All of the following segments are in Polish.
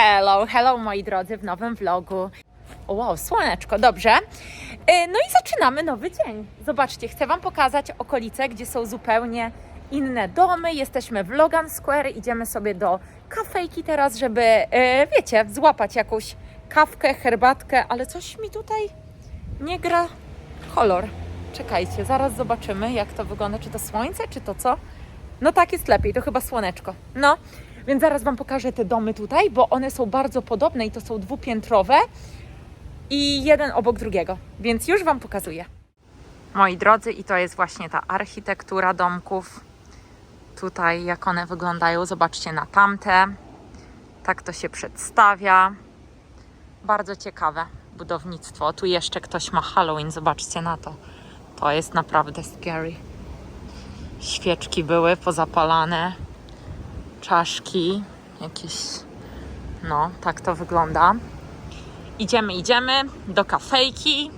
Hello, hello moi drodzy w nowym vlogu. Wow, słoneczko, dobrze. E, No i zaczynamy nowy dzień. Zobaczcie, chcę Wam pokazać okolice, gdzie są zupełnie inne domy. Jesteśmy w Logan Square, idziemy sobie do kafejki teraz, żeby, e, wiecie, złapać jakąś kawkę, herbatkę, ale coś mi tutaj nie gra kolor. Czekajcie, zaraz zobaczymy, jak to wygląda. Czy to słońce, czy to co? No tak jest lepiej, to chyba słoneczko. No, więc zaraz Wam pokażę te domy tutaj, bo one są bardzo podobne i to są dwupiętrowe i jeden obok drugiego, więc już Wam pokazuję. Moi drodzy, i to jest właśnie ta architektura domków. Tutaj, jak one wyglądają, zobaczcie na tamte. Tak to się przedstawia. Bardzo ciekawe budownictwo. Tu jeszcze ktoś ma Halloween, zobaczcie na to. To jest naprawdę scary. Świeczki były pozapalane, czaszki, jakieś. No, tak to wygląda. Idziemy, idziemy do kafejki.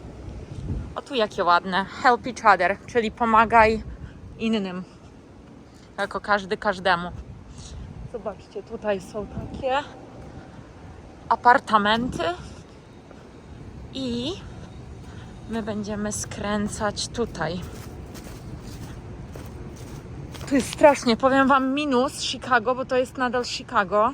O tu jakie ładne. Help each other, czyli pomagaj innym. Jako każdy każdemu. Zobaczcie, tutaj są takie apartamenty i my będziemy skręcać tutaj. Tu jest strasznie, powiem Wam minus Chicago, bo to jest nadal Chicago.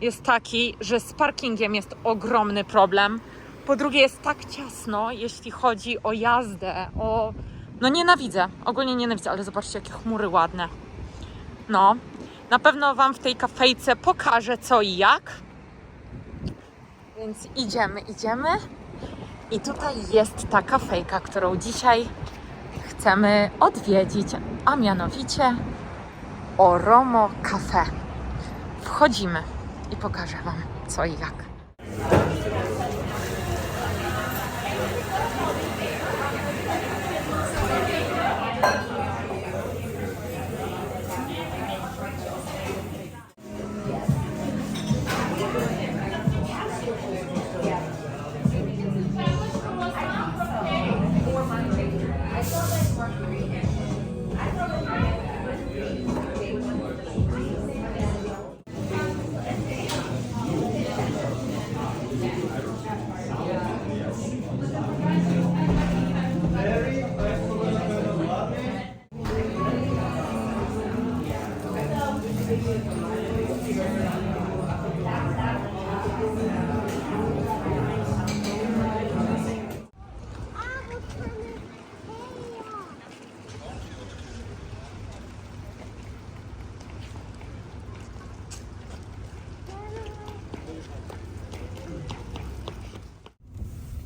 Jest taki, że z parkingiem jest ogromny problem. Po drugie jest tak ciasno, jeśli chodzi o jazdę, o... No nienawidzę, ogólnie nienawidzę, ale zobaczcie jakie chmury ładne. No, na pewno Wam w tej kafejce pokażę co i jak. Więc idziemy, idziemy. I tutaj jest ta kafejka, którą dzisiaj chcemy odwiedzić, a mianowicie Oromo Cafe. Wchodzimy i pokażę Wam co i jak.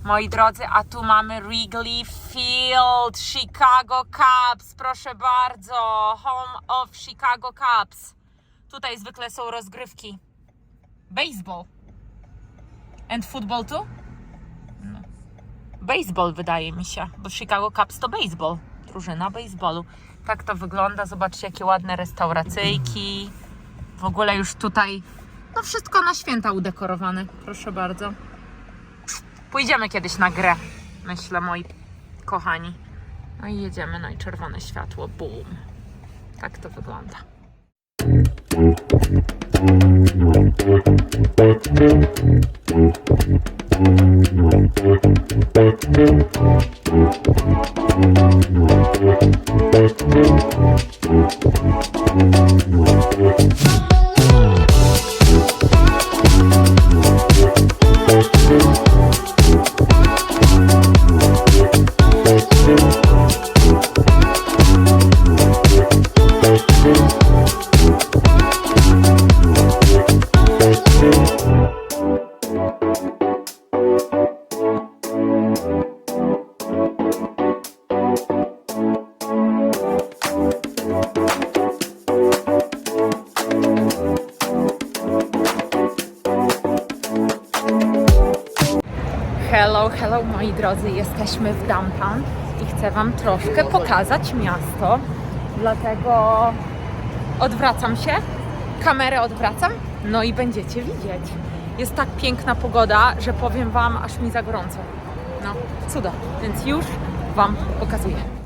Moi drodzy, a tu mamy Wrigley Field, Chicago Cubs, proszę bardzo, home of Chicago Cubs. Tutaj zwykle są rozgrywki. Baseball. And football too? No. Baseball wydaje mi się, bo Chicago Cubs to baseball. Drużyna baseballu. Tak to wygląda. Zobaczcie, jakie ładne restauracyjki. W ogóle już tutaj, no wszystko na święta udekorowane. Proszę bardzo. Pójdziemy kiedyś na grę, myślę, moi kochani. No i jedziemy, no i czerwone światło, boom. Tak to wygląda. Hello, moi drodzy, jesteśmy w downtown i chcę Wam troszkę pokazać miasto. Dlatego odwracam się, kamerę odwracam, no i będziecie widzieć. Jest tak piękna pogoda, że powiem Wam, aż mi za gorąco. No, cuda, więc już Wam pokazuję.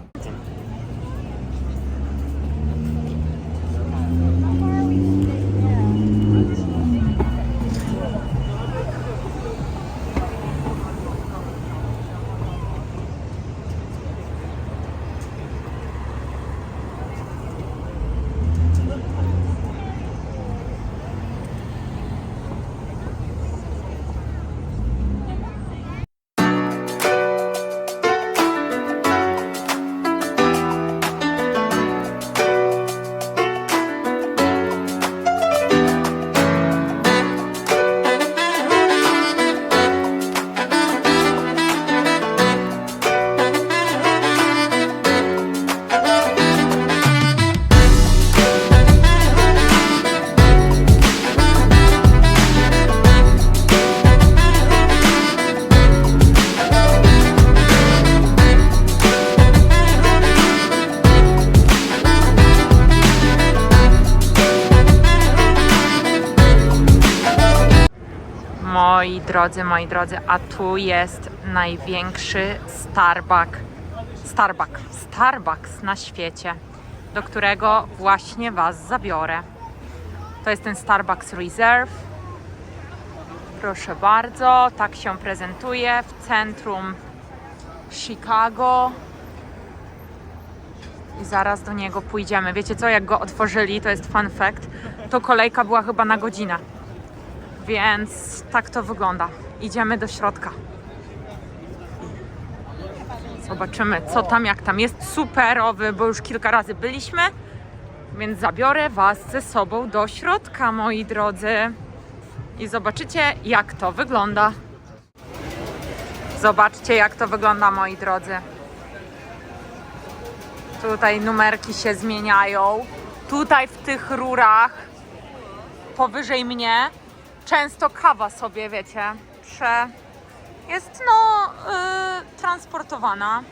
Moi drodzy, moi drodzy, a tu jest największy Starbucks, Starbucks, Starbucks na świecie, do którego właśnie Was zabiorę. To jest ten Starbucks Reserve. Proszę bardzo, tak się prezentuje w centrum Chicago. I zaraz do niego pójdziemy. Wiecie co, jak go otworzyli, to jest fun fact, to kolejka była chyba na godzinę. Więc tak to wygląda. Idziemy do środka. Zobaczymy, co tam, jak tam. Jest superowy, bo już kilka razy byliśmy. Więc zabiorę Was ze sobą do środka, moi drodzy. I zobaczycie, jak to wygląda. Zobaczcie, jak to wygląda, moi drodzy. Tutaj numerki się zmieniają. Tutaj w tych rurach powyżej mnie często kawa sobie, wiecie, prze... jest no yy, transportowana.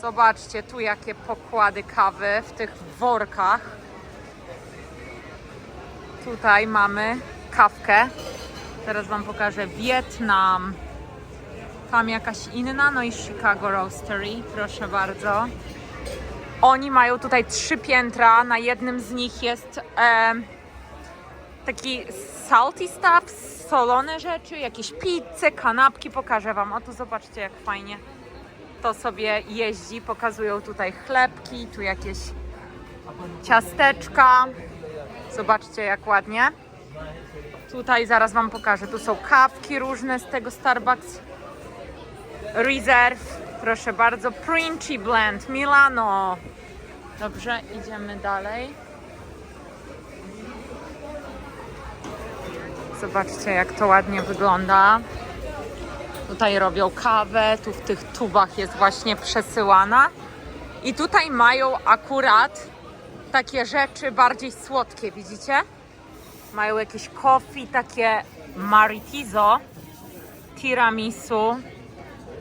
Zobaczcie tu jakie pokłady kawy w tych workach. Tutaj mamy kawkę. Teraz Wam pokażę Wietnam. Tam jakaś inna, no i Chicago Roastery, proszę bardzo. Oni mają tutaj trzy piętra. Na jednym z nich jest e, taki salty stuff, solone rzeczy, jakieś pizze, kanapki. Pokażę Wam. O tu zobaczcie, jak fajnie to sobie jeździ. Pokazują tutaj chlebki, tu jakieś ciasteczka. Zobaczcie, jak ładnie. Tutaj zaraz Wam pokażę. Tu są kawki różne z tego Starbucks Reserve. Proszę bardzo. Princi Blend Milano. Dobrze, idziemy dalej. Zobaczcie, jak to ładnie wygląda. Tutaj robią kawę, tu w tych tubach jest właśnie przesyłana. I tutaj mają akurat takie rzeczy bardziej słodkie, widzicie? Mają jakieś coffee, takie maritizo, tiramisu,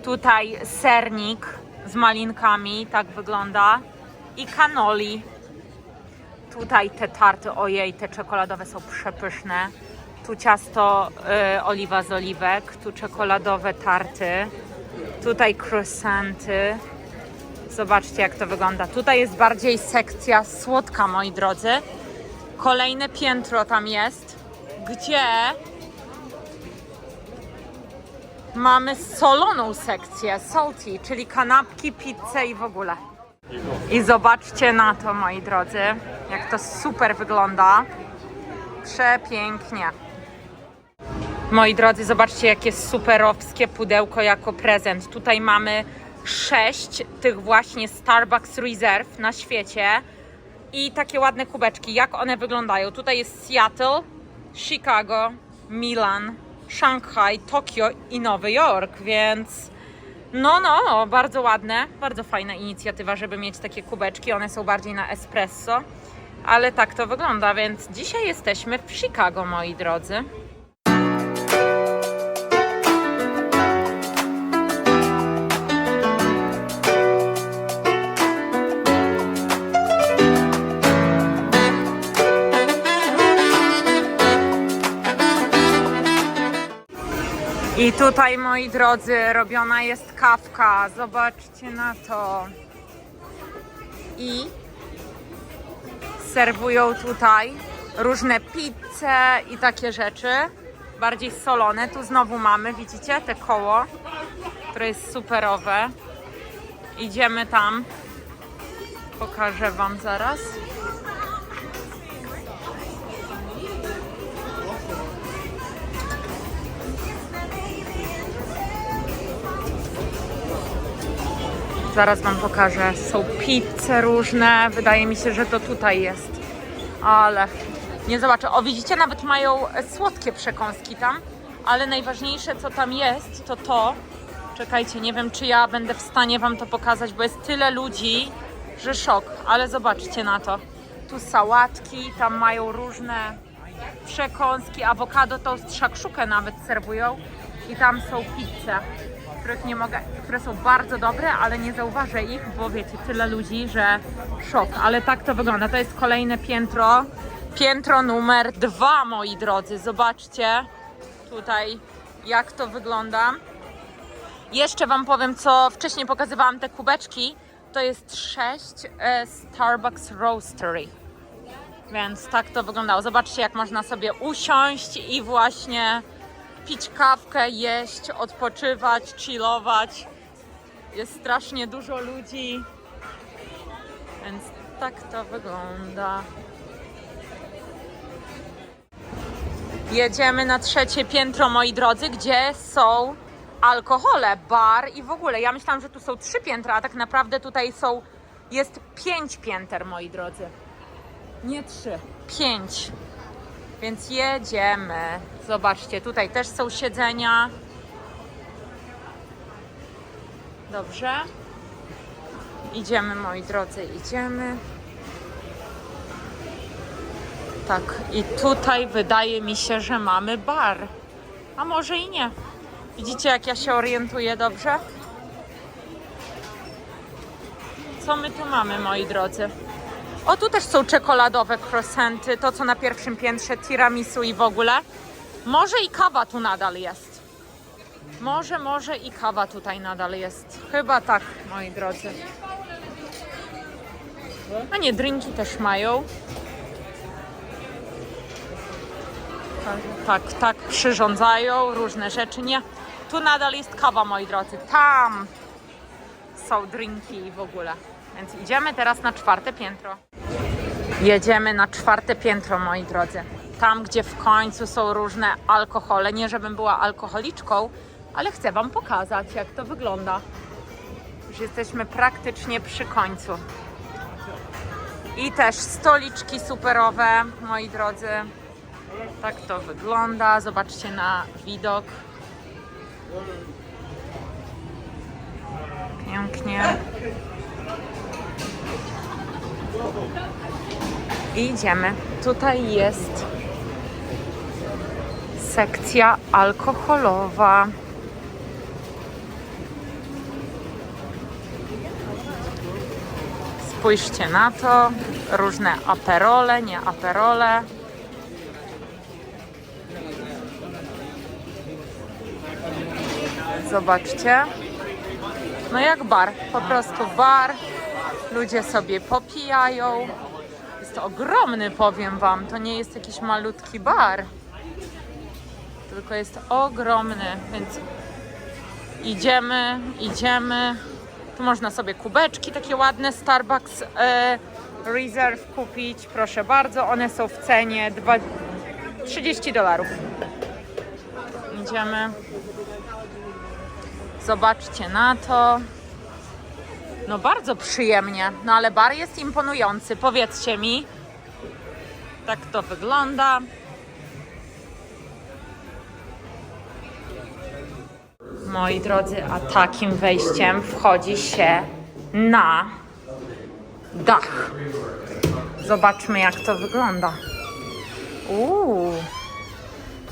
tutaj sernik z malinkami, tak wygląda, i cannoli. Tutaj te tarty, ojej, te czekoladowe są przepyszne. Tu ciasto y, oliwa z oliwek, tu czekoladowe tarty, tutaj croissanty. Zobaczcie, jak to wygląda. Tutaj jest bardziej sekcja słodka, moi drodzy. Kolejne piętro tam jest, gdzie mamy soloną sekcję, salty, czyli kanapki, pizzę i w ogóle. I zobaczcie na to, moi drodzy, jak to super wygląda. Przepięknie. Moi drodzy, zobaczcie, jakie superowskie pudełko jako prezent. Tutaj mamy sześć tych właśnie Starbucks Reserve na świecie i takie ładne kubeczki. Jak one wyglądają? Tutaj jest Seattle, Chicago, Milan, Szanghaj, Tokio i Nowy Jork, więc no, no, bardzo ładne, bardzo fajna inicjatywa, żeby mieć takie kubeczki. One są bardziej na espresso, ale tak to wygląda, więc dzisiaj jesteśmy w Chicago, moi drodzy. I tutaj, moi drodzy, robiona jest kawka. Zobaczcie na to. I serwują tutaj różne pizze i takie rzeczy. Bardziej solone. Tu znowu mamy, widzicie, te koło, które jest superowe. Idziemy tam. Pokażę Wam zaraz. Zaraz Wam pokażę. Są pizze różne. Wydaje mi się, że to tutaj jest. Ale nie zobaczę. O, widzicie, nawet mają słodkie przekąski tam. Ale najważniejsze, co tam jest, to to. Czekajcie, nie wiem, czy ja będę w stanie Wam to pokazać, bo jest tyle ludzi, że szok. Ale zobaczcie na to. Tu sałatki, tam mają różne przekąski, awokado, toast, szakszukę nawet serwują. I tam są pizze których nie mogę, które są bardzo dobre, ale nie zauważę ich, bo wiecie, tyle ludzi, że szok. Ale tak to wygląda. To jest kolejne piętro. Piętro numer dwa, moi drodzy. Zobaczcie. tutaj, jak to wygląda. Jeszcze Wam powiem, co wcześniej pokazywałam te kubeczki. To jest 6 e, Starbucks Roastery. Więc tak to wyglądało. Zobaczcie, jak można sobie usiąść i właśnie pić kawkę, jeść, odpoczywać, chillować. Jest strasznie dużo ludzi. Więc tak to wygląda. Jedziemy na trzecie piętro, moi drodzy, gdzie są alkohole, bar i w ogóle. Ja myślałam, że tu są trzy piętra, a tak naprawdę tutaj są, jest pięć pięter, moi drodzy. Nie trzy, pięć. Więc jedziemy. Zobaczcie, tutaj też są siedzenia. Dobrze. Idziemy, moi drodzy, idziemy. Tak, i tutaj wydaje mi się, że mamy bar. A może i nie. Widzicie, jak ja się orientuję dobrze? Co my tu mamy, moi drodzy? O, tu też są czekoladowe croissanty, to co na pierwszym piętrze, tiramisu i w ogóle. Może i kawa tu nadal jest. Może, może i kawa tutaj nadal jest. Chyba tak, moi drodzy. A nie, drinki też mają. Tak, tak przyrządzają różne rzeczy. Nie, tu nadal jest kawa, moi drodzy. Tam są drinki i w ogóle. Więc idziemy teraz na czwarte piętro. Jedziemy na czwarte piętro, moi drodzy. Tam, gdzie w końcu są różne alkohole. Nie, żebym była alkoholiczką, ale chcę Wam pokazać, jak to wygląda. Już jesteśmy praktycznie przy końcu. I też stoliczki superowe, moi drodzy. Tak to wygląda. Zobaczcie na widok. Pięknie. I idziemy. Tutaj jest sekcja alkoholowa. Spójrzcie na to. Różne aperole, nie aperole. Zobaczcie. No jak bar, po prostu bar. Ludzie sobie popijają. Jest ogromny, powiem Wam. To nie jest jakiś malutki bar. Tylko jest ogromny, więc idziemy, idziemy. Tu można sobie kubeczki takie ładne Starbucks e, Reserve kupić. Proszę bardzo, one są w cenie dwa- 30 dolarów. Idziemy. Zobaczcie na to. No bardzo przyjemnie, no ale bar jest imponujący. Powiedzcie mi, tak to wygląda. Moi drodzy, a takim wejściem wchodzi się na dach. Zobaczmy, jak to wygląda. Uuu,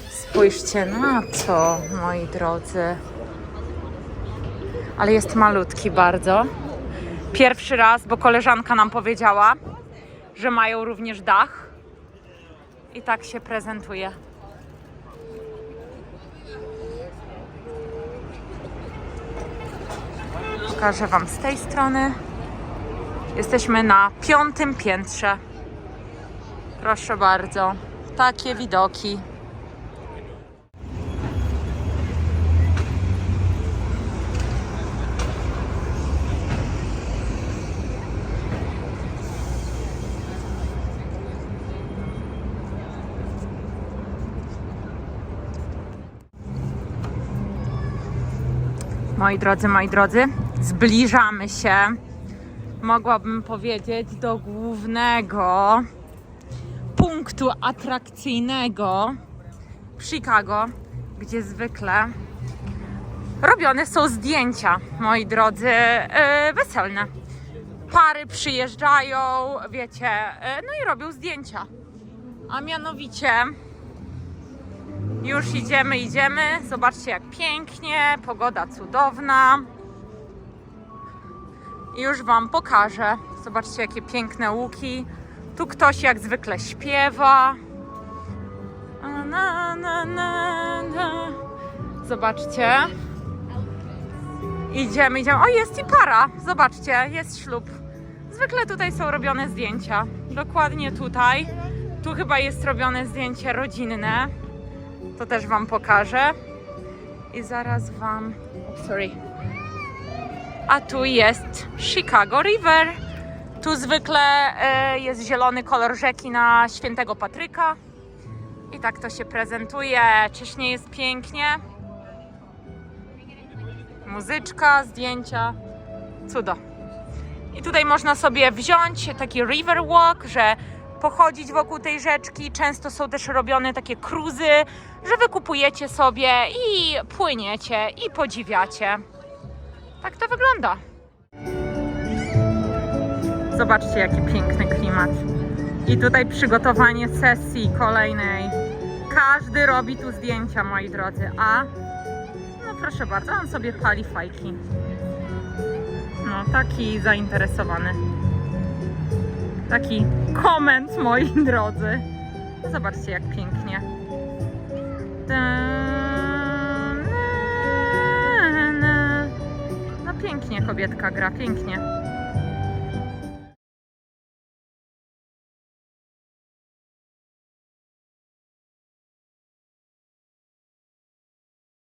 spójrzcie na to, moi drodzy. Ale jest malutki bardzo. Pierwszy raz, bo koleżanka nam powiedziała, że mają również dach. I tak się prezentuje. Pokażę Wam z tej strony. Jesteśmy na piątym piętrze. Proszę bardzo. Takie widoki. Moi drodzy, moi drodzy, zbliżamy się, mogłabym powiedzieć, do głównego punktu atrakcyjnego w Chicago, gdzie zwykle robione są zdjęcia, moi drodzy, yy, weselne. Pary przyjeżdżają, wiecie, yy, no i robią zdjęcia. A mianowicie już idziemy, idziemy. Zobaczcie, jak pięknie, pogoda cudowna. I już Wam pokażę. Zobaczcie, jakie piękne łuki. Tu ktoś jak zwykle śpiewa. Zobaczcie. Idziemy, idziemy. O, jest i para. Zobaczcie, jest ślub. Zwykle tutaj są robione zdjęcia. Dokładnie tutaj. Tu chyba jest robione zdjęcie rodzinne. To też Wam pokażę. I zaraz Wam. Sorry. A tu jest Chicago River. Tu zwykle e, jest zielony kolor rzeki na świętego Patryka. I tak to się prezentuje. Czyż nie jest pięknie? Muzyczka, zdjęcia. Cudo. I tutaj można sobie wziąć taki river walk, że pochodzić wokół tej rzeczki. Często są też robione takie cruzy, że wykupujecie sobie i płyniecie i podziwiacie. Tak to wygląda. Zobaczcie, jaki piękny klimat. I tutaj przygotowanie sesji kolejnej. Każdy robi tu zdjęcia, moi drodzy. A, no proszę bardzo, on sobie pali fajki. No, taki zainteresowany. Taki koment, moi drodzy. Zobaczcie, jak pięknie. No pięknie kobietka gra, pięknie.